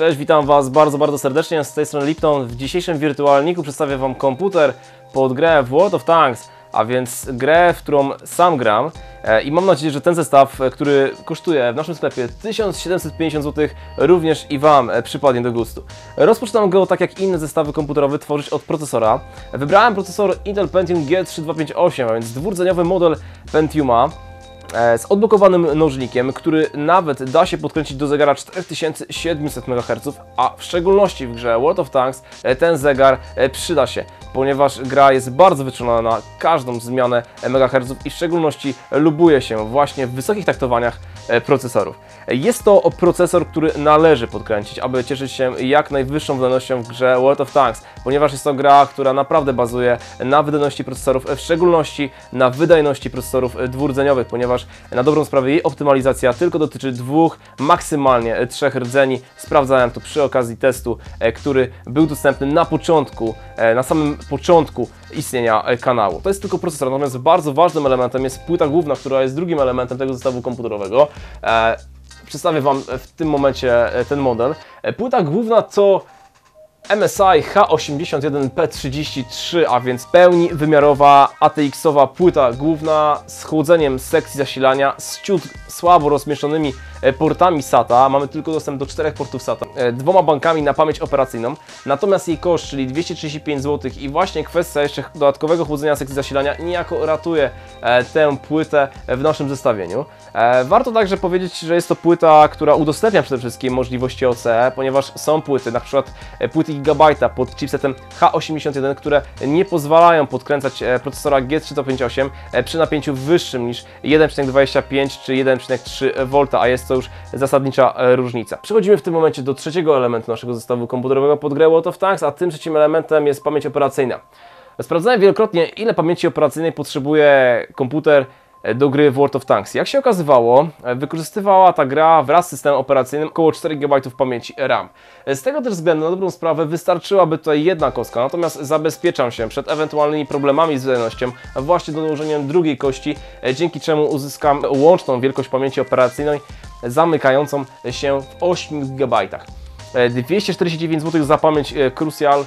Cześć, witam Was bardzo, bardzo serdecznie. Z tej strony Lipton. W dzisiejszym wirtualniku przedstawię Wam komputer pod grę w World of Tanks, a więc grę, w którą sam gram. E, I mam nadzieję, że ten zestaw, e, który kosztuje w naszym sklepie 1750 zł, również i Wam e, przypadnie do gustu. Rozpoczynam go tak jak inne zestawy komputerowe tworzyć od procesora. Wybrałem procesor Intel Pentium G3258, a więc dwurdzeniowy model Pentiuma z odblokowanym nożnikiem, który nawet da się podkręcić do zegara 4700 MHz, a w szczególności w grze World of Tanks e, ten zegar e, przyda się, ponieważ gra jest bardzo wyczulona na każdą zmianę MHz i w szczególności lubuje się właśnie w wysokich taktowaniach e, procesorów. E, Jest to procesor, który należy podkręcić, aby cieszyć się jak najwyższą wydajnością w grze World of Tanks, ponieważ jest to gra, która naprawdę bazuje na wydajności procesorów, w szczególności na wydajności procesorów dwurdzeniowych, ponieważ na dobrą sprawę jej optymalizacja tylko dotyczy dwóch, maksymalnie trzech rdzeni. Sprawdzałem to przy okazji testu, e, który był dostępny na początku, e, na samym początku istnienia e, kanału. To jest tylko procesor, natomiast bardzo ważnym elementem jest płyta główna, która jest drugim elementem tego zestawu komputerowego. E, Przedstawię Wam w tym momencie e, ten model. E, Płyta główna to MSI H81P33, a więc pełni wymiarowa ATX-owa płyta główna z chłodzeniem sekcji zasilania, z ciut słabo rozmieszczonymi e, portami SATA. Mamy tylko dostęp do czterech portów SATA, e, dwoma bankami na pamięć operacyjną. Natomiast jej koszt, czyli 235 zł i właśnie kwestia jeszcze dodatkowego chłodzenia sekcji zasilania niejako ratuje e, tę płytę w naszym zestawieniu. E, Warto także powiedzieć, że jest to płyta, która udostępnia przede wszystkim możliwości OCE, ponieważ są płyty, na przykład e, płyty Gigabajta pod chipsetem H81, które nie pozwalają podkręcać e, procesora G358 e, przy napięciu wyższym niż 1,25 czy 1,3 V, a jest to już zasadnicza e, różnica. Przechodzimy w tym momencie do trzeciego elementu naszego zestawu komputerowego pod grę World of Tanks, a tym trzecim elementem jest pamięć operacyjna. Sprawdzałem wielokrotnie, ile pamięci operacyjnej potrzebuje komputer do gry World of Tanks. Jak się okazywało, wykorzystywała ta gra wraz z systemem operacyjnym około 4 GB pamięci RAM. Z tego też względu, na dobrą sprawę, wystarczyłaby tutaj jedna kostka, natomiast zabezpieczam się przed ewentualnymi problemami z wydajnością właśnie dołożeniem drugiej kości, dzięki czemu uzyskam łączną wielkość pamięci operacyjnej zamykającą się w 8 GB. 249 zł za pamięć e, Crucial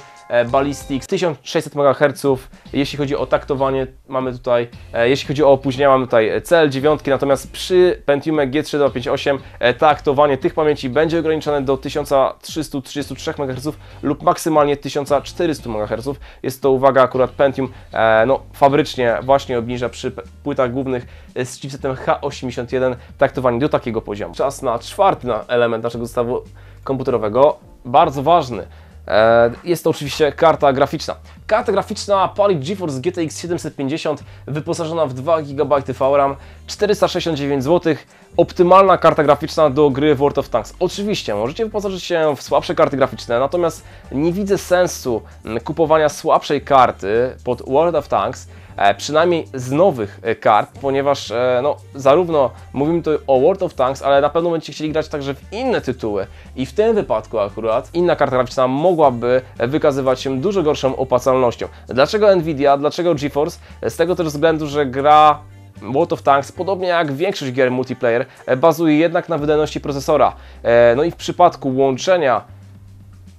Ballistics, 1600 MHz, jeśli chodzi o taktowanie mamy tutaj, e, jeśli chodzi o opóźnienia mamy tutaj CL9, natomiast przy Pentiumie G3258 e, taktowanie tych pamięci będzie ograniczone do 1333 MHz lub maksymalnie 1400 MHz. Jest to uwaga akurat Pentium e, no, fabrycznie właśnie obniża przy płytach głównych z chipsetem H81 taktowanie do takiego poziomu. Czas na czwarty element naszego zestawu komputerowego, bardzo ważny. E, Jest to oczywiście karta graficzna. Karta graficzna Poly GeForce GTX 750 wyposażona w 2 GB VRAM, 469 zł. Optymalna karta graficzna do gry World of Tanks. Oczywiście możecie wyposażyć się w słabsze karty graficzne, natomiast nie widzę sensu kupowania słabszej karty pod World of Tanks, przynajmniej z nowych e, kart, ponieważ e, no, zarówno mówimy tu o World of Tanks, ale na pewno będziecie chcieli grać także w inne tytuły i w tym wypadku akurat inna karta graficzna mogłaby wykazywać się dużo gorszą opłacalnością. Dlaczego Nvidia, dlaczego GeForce? Z tego też względu, że gra World of Tanks, podobnie jak większość gier multiplayer, e, bazuje jednak na wydajności procesora. E, No i w przypadku łączenia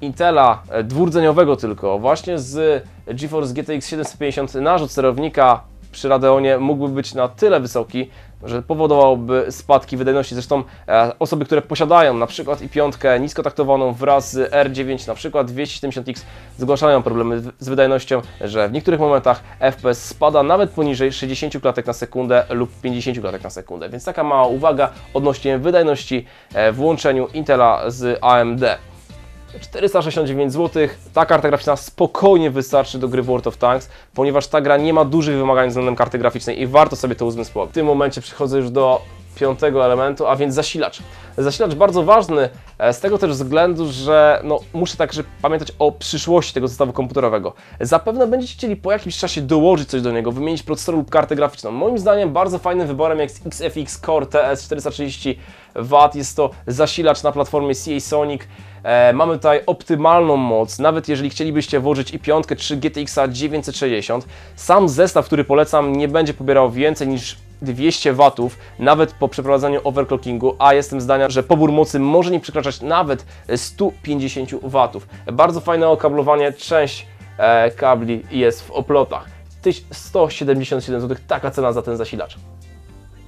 Intela e, dwurdzeniowego tylko, właśnie z GeForce GTX 750 narzut sterownika przy Radeonie mógłby być na tyle wysoki, że powodowałby spadki wydajności. Zresztą e, osoby, które posiadają na przykład i piątkę niskotaktowaną wraz z R9, na przykład 270X, zgłaszają problemy z wydajnością, że w niektórych momentach FPS spada nawet poniżej 60 klatek na sekundę lub 50 klatek na sekundę. Więc taka mała uwaga odnośnie wydajności e, w łączeniu Intela z AMD. 469 zł. Ta karta graficzna spokojnie wystarczy do gry World of Tanks, ponieważ ta gra nie ma dużych wymagań względem karty graficznej i warto sobie to uzmysłowić. W tym momencie przechodzę już do piątego elementu, a więc zasilacz. Zasilacz bardzo ważny e, z tego też względu, że no, muszę także pamiętać o przyszłości tego zestawu komputerowego. Zapewne będziecie chcieli po jakimś czasie dołożyć coś do niego, wymienić procesor lub kartę graficzną. Moim zdaniem bardzo fajnym wyborem jest XFX Core TS 430 W. Jest to zasilacz na platformie CA Sonic. E, mamy tutaj optymalną moc, nawet jeżeli chcielibyście włożyć i piątkę czy GTX 960. Sam zestaw, który polecam, nie będzie pobierał więcej niż 200 watów, nawet po przeprowadzeniu overclockingu, a jestem zdania, że pobór mocy może nie przekraczać nawet 150 watów. Bardzo fajne okablowanie, część e, kabli jest w oplotach. 1177 zł, taka cena za ten zasilacz.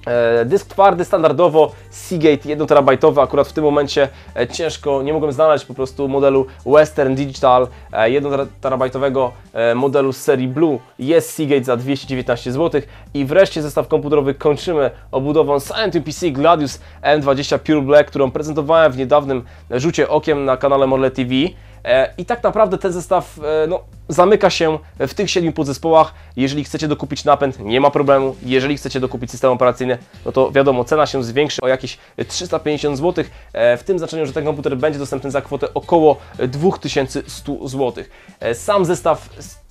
E, Dysk twardy standardowo Seagate 1 terabajtowy, akurat w tym momencie e, ciężko, nie mogłem znaleźć po prostu modelu Western Digital e, 1 terabajtowego e, modelu z serii Blue. Jest Seagate za 219 zł i wreszcie zestaw komputerowy kończymy obudową Scientific PC Gladius M20 Pure Black, którą prezentowałem w niedawnym rzucie okiem na kanale Morle TV. E, I tak naprawdę ten zestaw e, no, zamyka się w tych 7 podzespołach. Jeżeli chcecie dokupić napęd, nie ma problemu. Jeżeli chcecie dokupić system operacyjny, no to wiadomo, cena się zwiększy o jakieś 350 zł. E, W tym znaczeniu, że ten komputer będzie dostępny za kwotę około 2100 zł. Sam zestaw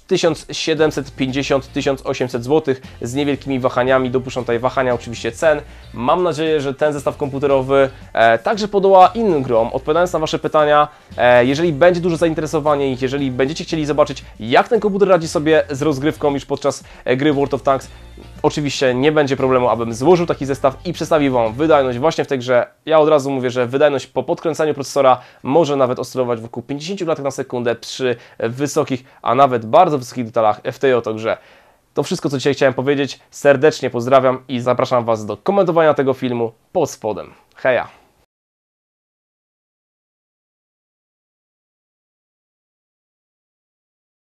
1750-1800 zł z niewielkimi wahaniami, dopuszczą tutaj wahania oczywiście cen. Mam nadzieję, że ten zestaw komputerowy e, także podoła innym grom. Odpowiadając na Wasze pytania, e, jeżeli będzie duże zainteresowanie i jeżeli będziecie chcieli zobaczyć, jak ten komputer radzi sobie z rozgrywką już podczas e, gry World of Tanks, Oczywiście nie będzie problemu, abym złożył taki zestaw i przedstawił Wam wydajność właśnie w tej grze. Ja od razu mówię, że wydajność po podkręcaniu procesora może nawet oscylować wokół 50 klatek na sekundę przy wysokich, a nawet bardzo wysokich detalach w tej oto grze. To wszystko, co dzisiaj chciałem powiedzieć. Serdecznie pozdrawiam i zapraszam Was do komentowania tego filmu pod spodem. Heja!